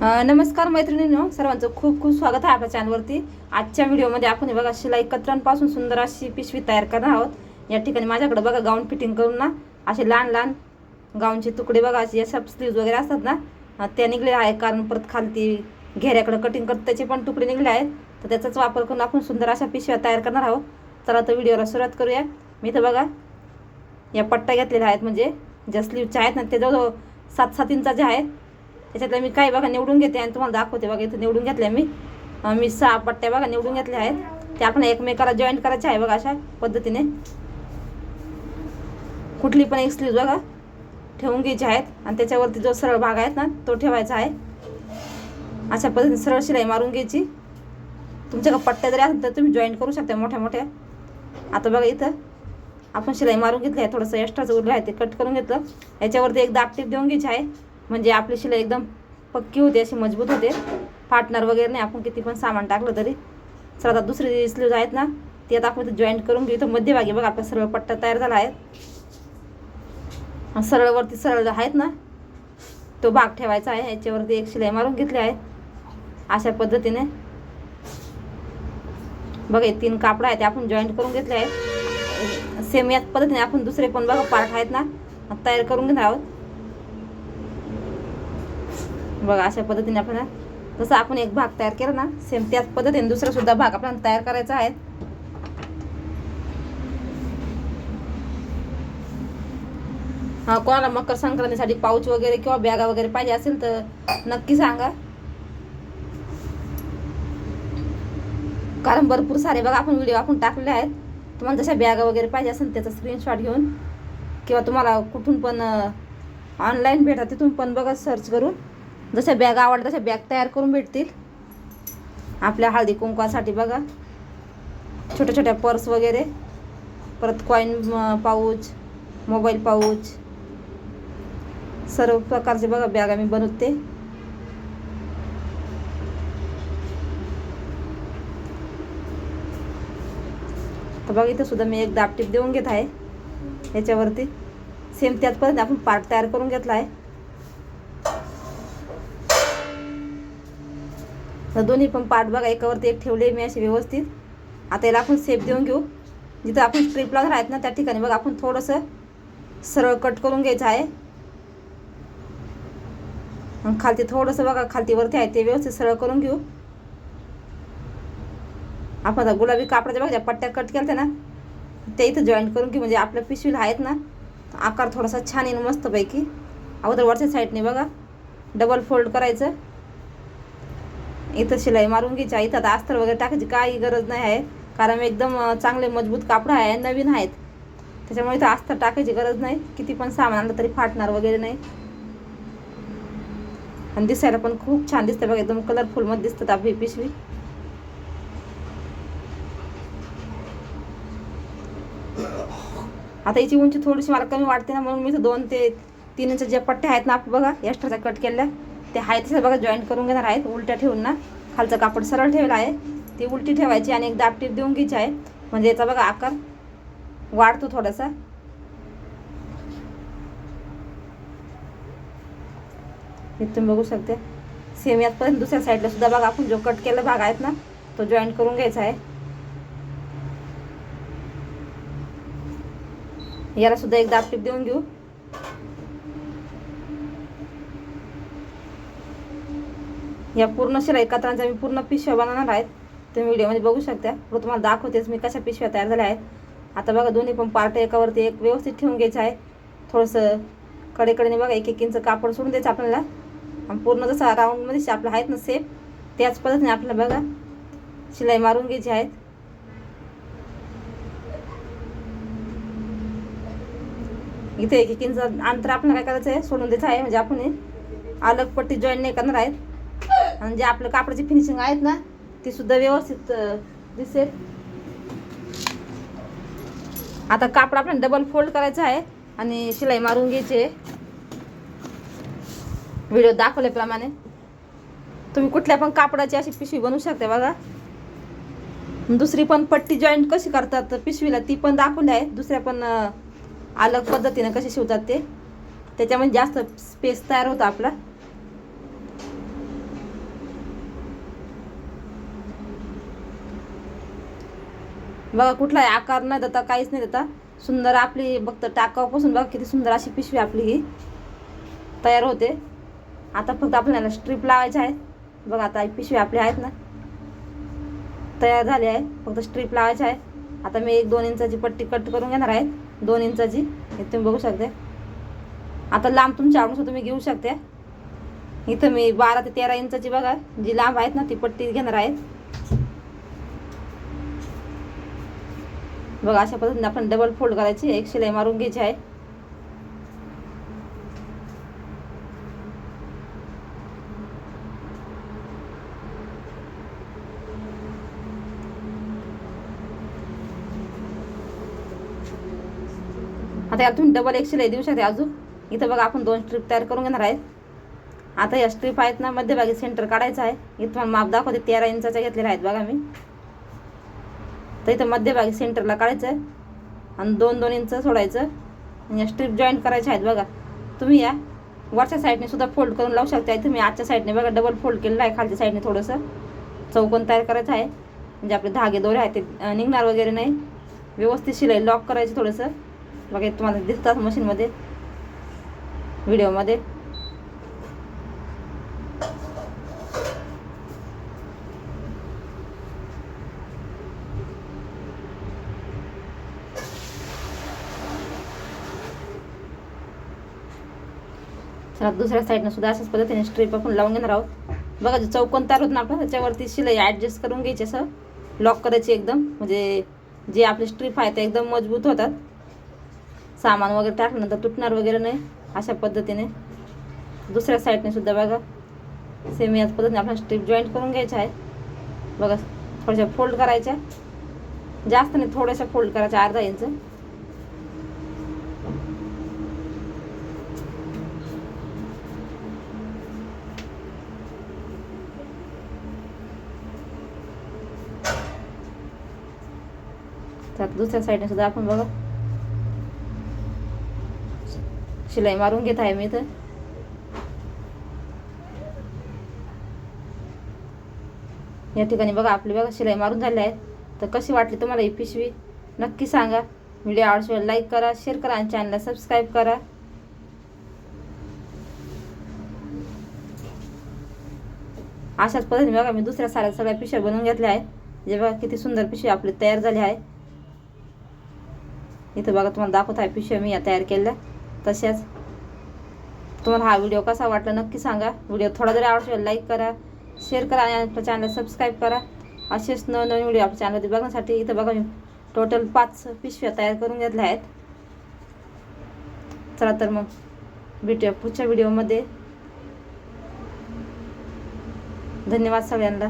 नमस्कार मैत्रिणींनो. सर्वांचं खूप खूप स्वागत आहे आपल्या चॅनलवरती. आजच्या व्हिडिओमध्ये आपण बघा शिलाई कत्रांपासून सुंदर अशी पिशवी तयार करणार आहोत. या ठिकाणी माझ्याकडे बघा गाऊन फिटिंग करून ना असे लहान लहान गाऊनचे तुकडे बघा असे सब स्लीव्ज वगैरे असतात ना त्या निघले आहे कारण परत खालती घेऱ्याकडे कटिंग करत त्याचे पण तुकडे निघले आहेत. तर त्याचाच वापर करून आपण सुंदर अशा पिशव्या तयार करणार आहोत. चला तर व्हिडिओला सुरुवात करूया. मी तर बघा या पट्ट्या घेतलेल्या आहेत. म्हणजे ज्या स्लीवच्या आहेत ना ते जवळ सात सात इंचाचे आहेत. त्याच्यातल्या मी काही बघा निवडून घेते आणि तुम्हाला दाखवते बघा इथं निवडून घेतल्या मी. मी सहा पट्ट्या बघा निवडून घेतल्या आहेत. त्या आपण एकमेकाला जॉईंट करायचे आहे बघा अशा पद्धतीने. कुठली पण एक स्लीव बघा ठेवून घ्यायची आहेत. आणि त्याच्यावरती जो सरळ भाग आहेत ना तो ठेवायचा आहे. अशा पद्धतीने सरळ शिलाई मारून घ्यायची. तुमच्याकडे पट्ट्या जरी असेल तर तुम्ही जॉईन करू शकता मोठ्या मोठ्या. आता बघा इथं आपण शिलाई मारून घेतली आहे. थोडंसं एक्स्ट्राचं उरलं आहे ते कट करून घेतलं. याच्यावरती एक दाब टीप देऊन घ्यायची आहे. म्हणजे आपली शिलाई एकदम पक्की होते अशी मजबूत होते. फाटणार वगैरे नाही आपण किती पण सामान टाकलं तरी. सर आता दुसरी स्लीव्ज आहेत ना ती आता आपण जॉईंट करून घेऊ. इथं मध्यभागी बघा आपला सरळ पट्टा तयार झाला आहे. सरळवरती सरळ आहेत ना तो भाग ठेवायचा आहे. याच्यावरती एक शिलाई मारून घेतली आहे. अशा पद्धतीने. बघा तीन कापडं आहेत ते आपण जॉईंट करून घेतले आहेत सेम याच पद्धतीने आपण दुसरे पण बघा पार्ट आहेत ना तयार करून घेणार आहोत. बघा अशा पद्धतीने आपण जसं आपण एक भाग तयार केला ना सेम त्याच पद्धतीने दुसरा सुद्धा भाग आपल्याला तयार करायचा आहे. हा कोणाला मकर संक्रांतीसाठी पाऊच वगैरे किंवा बॅगा वगैरे पाहिजे असेल तर नक्की सांगा. कारण भरपूर सारे बघा आपण व्हिडिओ आपण टाकले आहेत. तुम्हाला जशा बॅगा वगैरे पाहिजे असेल त्याचा स्क्रीनशॉट घेऊन किंवा तुम्हाला कुठून पण ऑनलाईन भेटा तिथून पण बघा सर्च करून. जशा बॅग आवडतात तशा बॅग तयार करून भेटतील. आपल्या हळदी कुंकवासाठी बघा. छोट्या छोट्या पर्स वगैरे. परत कॉईन पाऊच मोबाईल पाऊच सर्व प्रकारचे बघा बॅग आम्ही बनवते. तर बघा इथं सुद्धा मी एक दापटीप देऊन घेत आहे. याच्यावरती. सेम त्याचपर्यंत आपण पार्ट तयार करून घेतला आहे. तर दोन्ही पण पार्ट बघा एकावरती एक ठेवले मी असे व्यवस्थित. आता याला आपण सेप देऊन घेऊ. जिथं आपण स्ट्रीप लावणार आहेत ना त्या ठिकाणी बघा आपण थोडंसं सरळ कट करून घ्यायचं आहे. आणि खालती थोडंसं बघा खालती वरती आहे ते व्यवस्थित सरळ करून घेऊ. आपण आता गुलाबी कापडाच्या बघा ज्या पट्ट्या कट केल्या ना ते इथं जॉईंट करून घेऊ. म्हणजे आपल्या पिशवीला आहेत ना आकार थोडासा छान येईल मस्तपैकी. अगोदर वरच्या साईडने बघा डबल फोल्ड करायचं. इथं शिलाई मारून घ्यायची आहे. इथं आता अस्तर वगैरे टाकायची काही गरज नाही आहे. कारण एकदम चांगले मजबूत कापड आहे नवीन आहेत. त्याच्यामुळे इथं अस्तर टाकायची गरज नाही. किती पण सामान आणलं तरी फाटणार वगैरे नाही. आणि दिसायला पण खूप छान दिसतं बघा. एकदम कलरफुलमध्ये दिसतात आपली पिशवी. आता याची उंची थोडीशी मला कमी वाटते ना म्हणून मी तर दोन ते तीन इंच ज्या पट्ट्या आहेत ना आपण बघा एक्स्ट्राचा कट केल्या ते आहेत तसं बघा जॉईंट करून घेणार आहेत उलट्या ठेवून ना. खालचं कापड सरळ ठेवलं आहे. ती उलटी ठेवायची आणि एक दापटीप देऊन घ्यायची आहे. म्हणजे याचा बघा आकार वाढतो थोडासा. तुम्ही बघू शकते. सेम यातपर्यंत दुसऱ्या साईडला सुद्धा बघा आपण जो कट केला भाग आहेत ना तो जॉईंट करून घ्यायचा आहे. याला सुद्धा एक दापटीप देऊन घेऊ. या पूर्ण शिलाई कत्रांचा मी पूर्ण पिशव्या बनवणार आहेत. तुम्ही व्हिडिओमध्ये बघू शकता. पुढे तुम्हाला दाखवतेच मी कशा पिशव्या तयार झाल्या आहेत. आता बघा दोन्ही पण पार्ट एकावरती एक व्यवस्थित ठेवून घ्यायचं आहे. थोडंसं कडेकडेने बघा एक एक इंच कापड सोडून द्यायचं आपल्याला. आणि पूर्ण जसं राऊंडमध्ये आपलं आहेत ना सेप त्याच पद्धतीने आपल्याला बघा शिलाई मारून घ्यायची आहेत. इथे एक एक इंच अंतर आपल्याला काय करायचं आहे? सोडून द्यायचं आहे. म्हणजे आपण अलग पट्टी जॉईन नाही करणार आहेत. आणि जे आपलं कापडाची फिनिशिंग आहेत ना ती सुद्धा व्यवस्थित दिसेल. आता कापड आपल्याला डबल फोल्ड करायचं आहे आणि शिलाई मारून घ्यायची आहे. व्हिडिओ दाखवल्याप्रमाणे. तुम्ही कुठल्या पण कापडाची अशी पिशवी बनवू शकता बघा. दुसरी पण पट्टी जॉईंट कशी करतात पिशवीला ती पण दाखवली आहे. दुसऱ्या पण अलग पद्धतीनं कसे शिवतात ते. त्याच्यामध्ये जास्त स्पेस तयार होता आपला. बघा कुठलाही आकार न देता काहीच नाही देता. सुंदर आपली बघतं टाकावपासून बघा किती सुंदर अशी पिशवी आपली ही तयार होते. आता फक्त आपल्याला स्ट्रीप लावायची आहे बघा आता पिशवी आपली आहेत ना. तयार झाली आहे. फक्त स्ट्रीप लावायची आहे आता मी एक दोन इंचाची पट्टी कट करून घेणार आहे. दोन इंचाची. हे तुम्ही बघू शकते. आता लांब तुमच्या आवडून तुम्ही घेऊ शकते. इथं मी बारा ते तेरा इंचाची बघा जी लांब आहेत ना ती पट्टी घेणार आहेत. बघा अशा पद्धतीने आपण डबल फोल्ड करायची. एक शिलाई मारून घ्यायची आहे. आता याला तुम्ही डबल एक शिलाई देऊ शकते अजून. इथं बघा आपण दोन स्ट्रीप तयार करून घेणार आहेत. आता या स्ट्रीप आहेत ना मध्यभागी सेंटर काढायचं आहे. इथं माप दाखवते तेरा इंचाच्या घेतलेल्या आहेत बघा मी. तर इथं मध्यभागी सेंटरला काढायचं आणि दोन दोन इंच सोडायचं. आणि या स्ट्रीप जॉईंट करायच्या आहेत बघा. तुम्ही या. वरच्या साईडने सुद्धा फोल्ड करून लावू शकता. इथं मी आजच्या साईडने बघा डबल फोल्ड केलेलं आहे. खालच्या साईडने थोडंसं. चौकोन तयार करायचं आहे. म्हणजे आपले धागे दोरे आहेत ते निघणार वगैरे नाही. व्यवस्थित शिलाई लॉक करायची थोडंसं. बघा तुम्हाला दिसतात मशीनमध्ये व्हिडिओमध्ये चला दुसऱ्या साईडनं सुद्धा अशाच पद्धतीने स्ट्रीप आपण लावून घेणार आहोत. बघा जे चौकोन तयार होत ना आपण त्याच्यावरती शिलाई ॲडजस्ट करून घ्यायची असं. लॉक करायची एकदम. म्हणजे जे आपले स्ट्रीप आहे ते एकदम मजबूत होतात. सामान वगैरे टाकल्यानंतर तुटणार वगैरे नाही अशा पद्धतीने. दुसऱ्या साईडने सुद्धा बघा. सेम याच पद्धतीने आपला स्ट्रीप जॉईंट करून घ्यायचा आहे. बघा थोड्याशा फोल्ड करायच्या. जास्त नाही थोड्याशा फोल्ड करायच्या अर्धा इंच दुसऱ्या साईडने सुद्धा आपण बघा. शिलाई मारून घेत आहे मी तर या ठिकाणी बघा आपली बघा शिलाई मारून झाली आहे. तर कशी वाटली तुम्हाला ही पिशवी? नक्की सांगा. व्हिडिओ आवडल्यास लाईक करा शेअर करा आणि चॅनलला सबस्क्राईब करा. अशाच पद्धतीने बघा मी दुसऱ्या साऱ्या सगळ्या पिशव्या बनवून घेतल्या आहे जे बघा किती सुंदर पिशवी आपली तयार झाली आहे. इथं बघा तुम्हाला दाखवत आहे पिशव्या मी या तयार केल्या तशाच. तुम्हाला हा व्हिडिओ कसा वाटला नक्की सांगा. व्हिडिओ थोडा जरी आवडतो लाईक करा शेअर करा आणि आपल्या चॅनलला सबस्क्राईब करा. असेच नवनवीन व्हिडिओ आपल्या चॅनलमध्ये बघण्यासाठी इथं बघा मी टोटल पाच पिशव्या तयार करून घेतल्या आहेत. चला तर मग भेटूया पुढच्या व्हिडिओमध्ये. धन्यवाद सगळ्यांना.